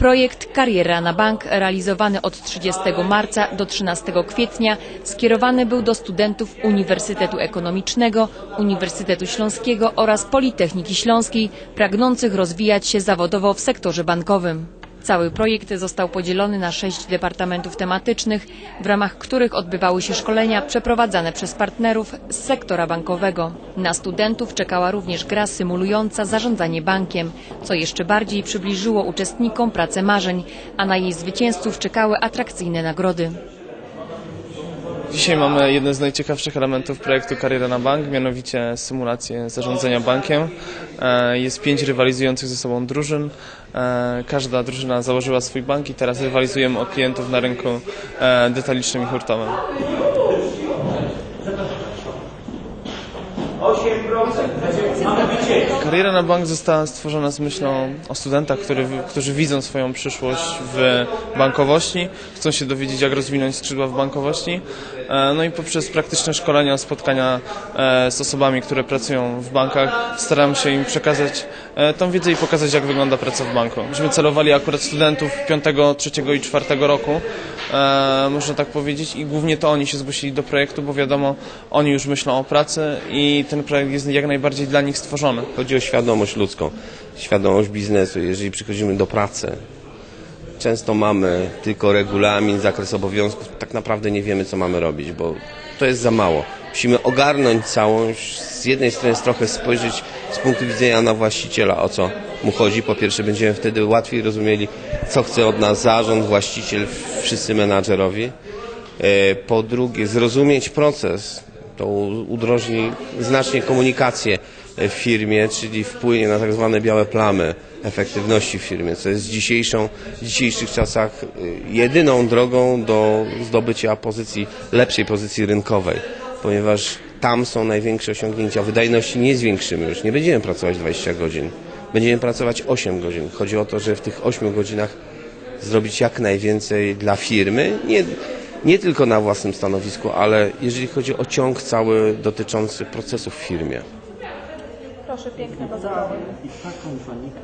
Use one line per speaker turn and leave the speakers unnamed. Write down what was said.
Projekt Kariera na Bank, realizowany od 30 marca do 13 kwietnia, skierowany był do studentów Uniwersytetu Ekonomicznego, Uniwersytetu Śląskiego oraz Politechniki Śląskiej, pragnących rozwijać się zawodowo w sektorze bankowym. Cały projekt został podzielony na sześć departamentów tematycznych, w ramach których odbywały się szkolenia przeprowadzane przez partnerów z sektora bankowego. Na studentów czekała również gra symulująca zarządzanie bankiem, co jeszcze bardziej przybliżyło uczestnikom pracę marzeń, a na jej zwycięzców czekały atrakcyjne nagrody.
Dzisiaj mamy jeden z najciekawszych elementów projektu Kariera na Bank, mianowicie symulację zarządzania bankiem. E, Jest pięć rywalizujących ze sobą drużyn. E, Każda drużyna założyła swój bank i teraz rywalizujemy o klientów na rynku e, detalicznym i hurtowym.
8%. Mamy wyciek.
Kariera na bank została stworzona z myślą o studentach, który, którzy widzą swoją przyszłość w bankowości, chcą się dowiedzieć, jak rozwinąć skrzydła w bankowości. E, No i poprzez praktyczne szkolenia, spotkania e, z osobami, które pracują w bankach, staram się im przekazać e, tą wiedzę i pokazać, jak wygląda praca w banku. Myśmy celowali akurat studentów 5, 3 i 4 roku, można tak powiedzieć, i głównie to oni się zgłosili do projektu, bo wiadomo, oni już myślą o pracy i ten projekt jest jak najbardziej dla nich stworzony.
Chodzi o świadomość ludzką, świadomość biznesu. Jeżeli przychodzimy do pracy, często mamy tylko regulamin, zakres obowiązków, tak naprawdę nie wiemy, co mamy robić, bo to jest za mało. Musimy ogarnąć całość, z jednej strony trochę spojrzeć z punktu widzenia na właściciela, o co mu chodzi. Po pierwsze, będziemy wtedy łatwiej rozumieli, co chce od nas zarząd, właściciel, wszyscy menadżerowie. E, Po drugie, zrozumieć proces, to udrożni znacznie komunikację w firmie, czyli wpłynie na tak zwane białe plamy efektywności w firmie, co jest dzisiejszą, w dzisiejszych czasach y, jedyną drogą do zdobycia pozycji, lepszej pozycji rynkowej, ponieważ tam są największe osiągnięcia. Wydajności nie zwiększymy już, nie będziemy pracować 20 godzin, będziemy pracować 8 godzin. Chodzi o to, że w tych 8 godzinach zrobić jak najwięcej dla firmy, nie, nie tylko na własnym stanowisku, ale jeżeli chodzi o ciąg cały dotyczący procesów w firmie.
Proszę, pięknego zabawy.
I taką panikę.